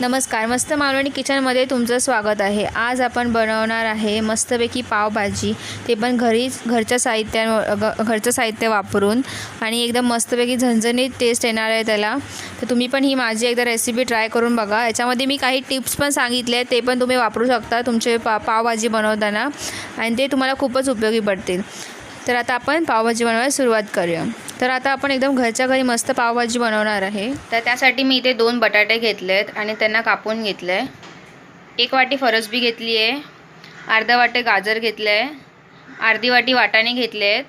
नमस्कार मस्त मालवणी किचनमध्ये तुमचं स्वागत आहे. आज आपण बनवणार आहे मस्तपैकी पावभाजी. ते पण घरीच घरच्या साहित्या घरचं साहित्य वापरून आणि एकदम मस्तपैकी झणझणीत टेस्ट येणार आहे त्याला. तर तुम्ही पण ही माझी एकदा रेसिपी ट्राय करून बघा. याच्यामध्ये मी काही टिप्स पण सांगितले आहेत ते पण तुम्ही वापरू शकता तुमचे पा पावभाजी बनवताना. आणि ते तुम्हाला खूपच उपयोगी पडतील. तर आता आपण पावभाजी बनवायला सुरुवात करूया. तर आता आपण एकदम घरच्या घरी मस्त पावभाजी बनवणार आहे. तर त्यासाठी मी इथे दोन बटाटे घेतले आहेत आणि त्यांना कापून घेतलं आहे एक वाटी फरसबी घेतली आहे. अर्धा वाटे गाजर घेतलं आहे अर्धी वाटी वाटाणे घेतले आहेत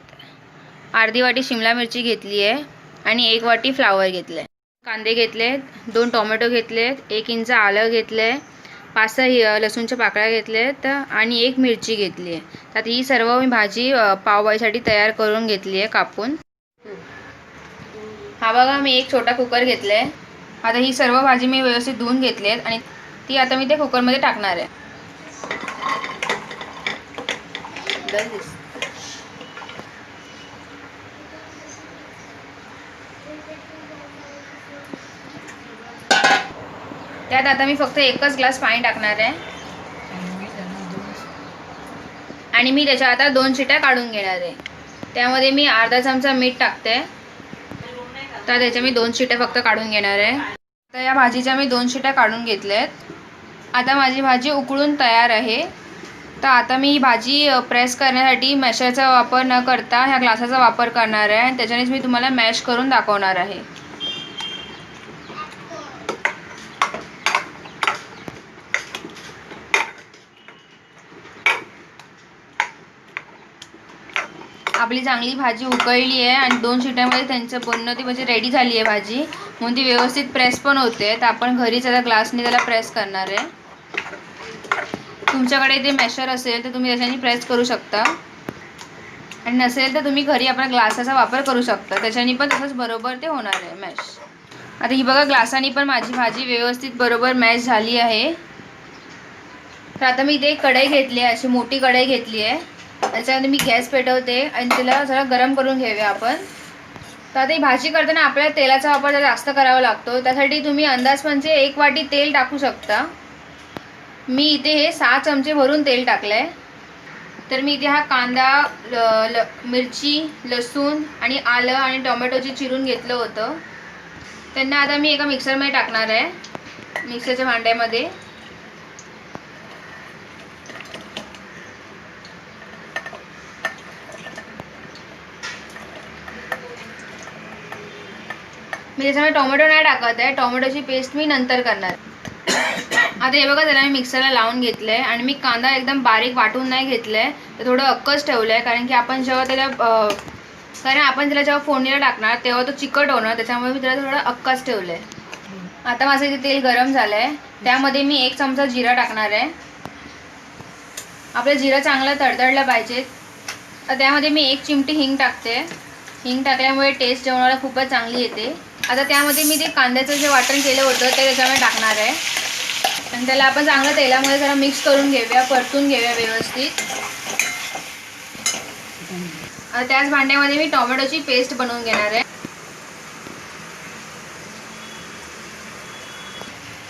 अर्धी वाटी शिमला मिरची घेतली आहे आणि एक वाटी फ्लावर घेतलं आहे कांदे घेतले आहेत दोन टोमॅटो घेतले आहेत एक इंच आलं घेतलं आहे पाच सहा लसूणच्या पाकळ्या घेतल्या आहेत आणि एक मिरची घेतली आहे. तर आता ही सर्व मी भाजी पावभाजीसाठी तयार करून घेतली आहे कापून. हा बघा मी एक छोटा कुकर घेतला आहे. आता ही सर्व भाजी मी व्यवस्थित धुवून घेतली आहेत आणि ती आता मी त्या कुकरमध्ये टाकणार आहे. त्यात आता मी फक्त एकच ग्लास पाणी टाकणार आहे. आणि मी त्याच्या आता दोन शिट्या काढून घेणार आहे. त्यामध्ये मी अर्धा चमचा मीठ टाकते. तर त्याच्या मी दोन शिट्या फक्त काढून घेणार आहे. तर या भाजीच्या मी दोन शिट्या काढून घेतल्या आहेत आता माझी भाजी उकळून तयार आहे. तर आता मी ही भाजी प्रेस करण्यासाठी मॅशरचा वापर न करता ह्या ग्लासाचा वापर करणार आहे. आणि त्याच्यानेच मी तुम्हाला मॅश करून दाखवणार आहे. आपली चांगली भाजी उकळली आहे आणि दोन शिट्यामध्ये त्यांचं बनणं ती म्हणजे रेडी झाली आहे भाजी. म्हणून ती व्यवस्थित प्रेस पण होते. तर आपण घरीच आता ग्लासने त्याला प्रेस करणार आहे. तुमच्याकडे ते मॅशर असेल तर तुम्ही त्याच्याने प्रेस करू शकता. आणि नसेल तर तुम्ही घरी आपल्या ग्लासाचा वापर करू शकता. त्याच्याने पण तसंच बरोबर ते होणार आहे मॅश आता ही बघा ग्लासाने पण माझी भाजी व्यवस्थित बरोबर मॅश झाली आहे. तर आता मी इथे एक कढई घेतली आहे. अशी मोठी कढई घेतली आहे. त्याच्यामध्ये मी गॅस पेटवते आणि तिला जरा गरम करून घेऊया आपण. तर आता ही भाजी करताना आपल्याला तेलाचा वापर जरा जास्त करावा लागतो. त्यासाठी तुम्ही अंदाज म्हणजे एक वाटी तेल टाकू शकता. मी इथे हे सहा चमचे भरून तेल टाकलं आहे तर मी इथे हा कांदा ल, ल मिरची लसूण आणि आलं आणि टोमॅटोचे चिरून घेतलं होतं. त्यांना आता मी एका मिक्सरमध्ये टाकणार आहे मिक्सरच्या भांड्यामध्ये. मी त्याच्यामध्ये टोमॅटो नाही टाकत आहे. टोमॅटोची पेस्ट मी नंतर करणार. आता हे बघा त्याला मी मिक्सरला लावून घेतलं आहे आणि मी कांदा एकदम बारीक वाटून नाही घेतलं आहे तर थोडं अक्कच ठेवलं आहे कारण की आपण जेव्हा त्याला कारण आपण त्याला जेव्हा फोडणीला टाकणार तेव्हा तो चिकट होणार. त्याच्यामुळे मी त्याला थोडं अक्काच ठेवलं आहे आता माझं इथे तेल गरम झालं आहे त्यामध्ये मी एक चमचा जिरा टाकणार आहे. आपलं जिरं चांगलं तडतडलं पाहिजे. तर त्यामध्ये मी एक चिमटी हिंग टाकते. हिंग टाकल्यामुळे टेस्ट जेवणाला खूपच चांगली येते. आता त्यामध्ये मी ते कांद्याचं जे वाटण केलं होतं ते त्याच्यामध्ये टाकणार आहे. आणि त्याला आपण चांगलं तेलामध्ये जरा मिक्स करून घेऊया परतून घेऊया व्यवस्थित. आता त्याच भांड्यामध्ये मी टोमॅटोची पेस्ट बनवून घेणार आहे.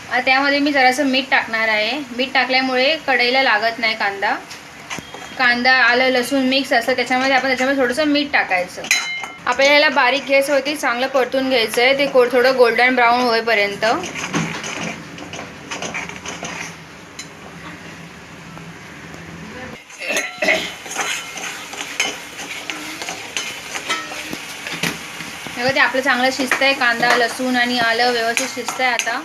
आता त्यामध्ये मी जरासं मीठ टाकणार आहे. मीठ टाकल्यामुळे कढईला लागत नाही कांदा. कांदा आलं लसूण मिक्स असतं त्याच्यामध्ये आपण त्याच्यामध्ये थोडंसं मीठ टाकायचं. आपल्याला याला बारीक गॅसवरती चांगलं परतून घ्यायचं आहे ते को थोडं गोल्डन ब्राऊन होईपर्यंत. बघा ते आपलं चांगलं शिजत आहे कांदा लसूण आणि आलं व्यवस्थित शिजत आहे आता.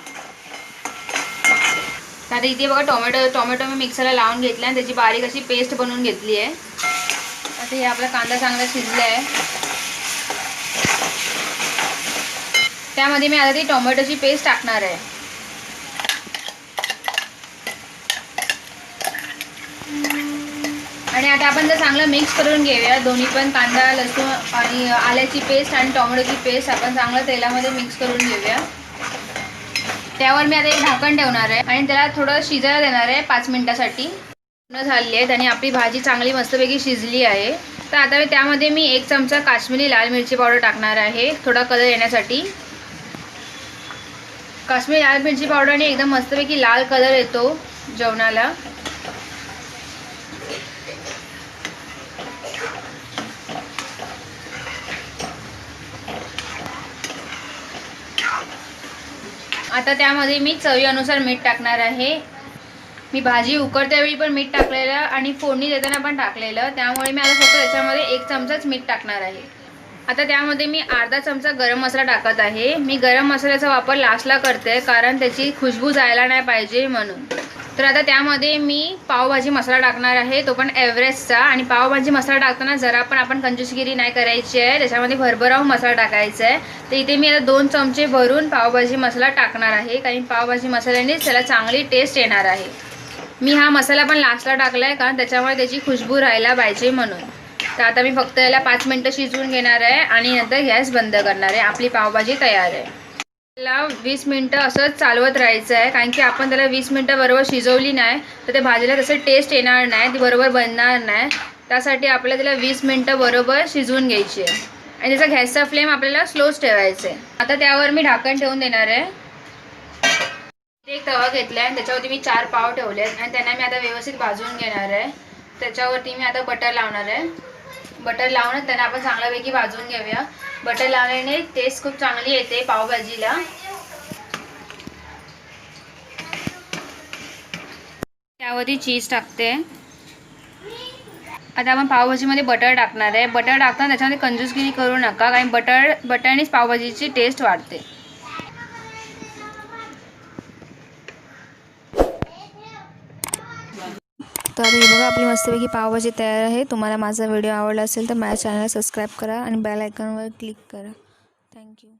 आता इथे बघा टोमॅटो टोमॅटो मी मिक्सरला लावून घेतला आणि त्याची बारीक अशी पेस्ट बनवून घेतली आहे आता हे आपला कांदा चांगला शिजला आहे त्यामध्ये मी आता ती टोमॅटोची पेस्ट टाकणार आहे. आणि आता आपण जर चांगलं मिक्स करून घेऊया दोन्ही पण कांदा लसूण आणि आल्याची पेस्ट आणि टोमॅटोची पेस्ट आपण चांगलं तेलामध्ये मिक्स करून घेऊया. त्यावर मी आता एक झाकण ठेवणार आहे आणि त्याला थोडं शिजायला देणार आहे पाच मिनटासाठी. पूर्ण झालेली आहेत आणि आपली भाजी चांगली मस्तपैकी शिजली आहे. तर आता त्यामध्ये मी एक चमचा काश्मीरी लाल मिरची पावडर टाकणार आहे थोडा कलर येण्यासाठी. काश्मीरी लाल मिरची पावडरने एकदम मस्तपैकी लाल कलर येतो जेवणाला. आता त्यामध्ये मी चवीनुसार मीठ टाकणार आहे. मी भाजी उकडत्या वेळी पण मीठ टाकलेलं आणि फोडणी देताना पण टाकलेलं. त्यामुळे मी आता फक्त त्याच्यामध्ये एक चमचाच मीठ टाकणार आहे. आता त्यामध्ये मी अर्धा चमचा गरम मसाला टाकत आहे. मी गरम मसाल्याचा वापर लास्टला करते कारण त्याची खुशबू जायला नाही पाहिजे म्हणून. तर आता त्यामध्ये मी पावभाजी मसाला टाकणार आहे. तो पण एव्हरेस्टचा आणि पावभाजी मसाला टाकताना जरा पण आपण कंजूसगिरी नाही करायची आहे. त्याच्यामध्ये भरभरावून मसाला टाकायचा आहे. तर इथे मी आता दोन चमचे भरून पावभाजी मसाला टाकणार आहे. कारण पावभाजी मसाल्यानेच त्याला चांगली टेस्ट येणार आहे. मी हा मसाला पण लास्टला टाकला आहे कारण त्याच्यामुळे त्याची खुशबू राहायला पाहिजे म्हणून. तर आता मी फक्त याला पाच मिनटं शिजवून घेणार आहे आणि नंतर गॅस बंद करणार आहे. आपली पावभाजी तयार आहे. त्याला वीस मिनटं असंच चालवत राहायचं आहे. कारण की आपण त्याला वीस मिनटं बरोबर शिजवली नाही तर त्या भाजीला तसं टेस्ट येणार नाही ती बरोबर बनणार नाही. त्यासाठी आपल्याला त्याला वीस मिनटं बरोबर शिजवून घ्यायची आहे. आणि त्याचा गॅसचा फ्लेम आपल्याला स्लोच ठेवायचा आहे. आता त्यावर मी ढाकण ठेवून देणार आहे. एक तवा घेतला आहे त्याच्यावरती मी चार पाव ठेवले आहेत आणि त्यांना मी आता व्यवस्थित भाजून घेणार आहे. त्याच्यावरती मी आता बटर लावणार आहे. बटर लावूनच त्यांना आपण चांगल्यापैकी भाजून घेऊया. बटर लावल्याने टेस्ट खूप चांगली येते पावभाजीला. त्यावरती चीज टाकते. आता आपण पावभाजीमध्ये बटर टाकणार आहे. बटर टाकताना त्याच्यामध्ये कंजूसगिरी करू नका कारण बटर बटरनेच पावभाजीची टेस्ट वाढते. तर हे बघा आपली मस्तपैकी पावभाजी तयार आहे. तुम्हाला माझा व्हिडिओ आवडला असेल तर माझ्या चॅनलला सबस्क्राईब करा आणि बेल आयकॉनवर क्लिक करा. थँक्यू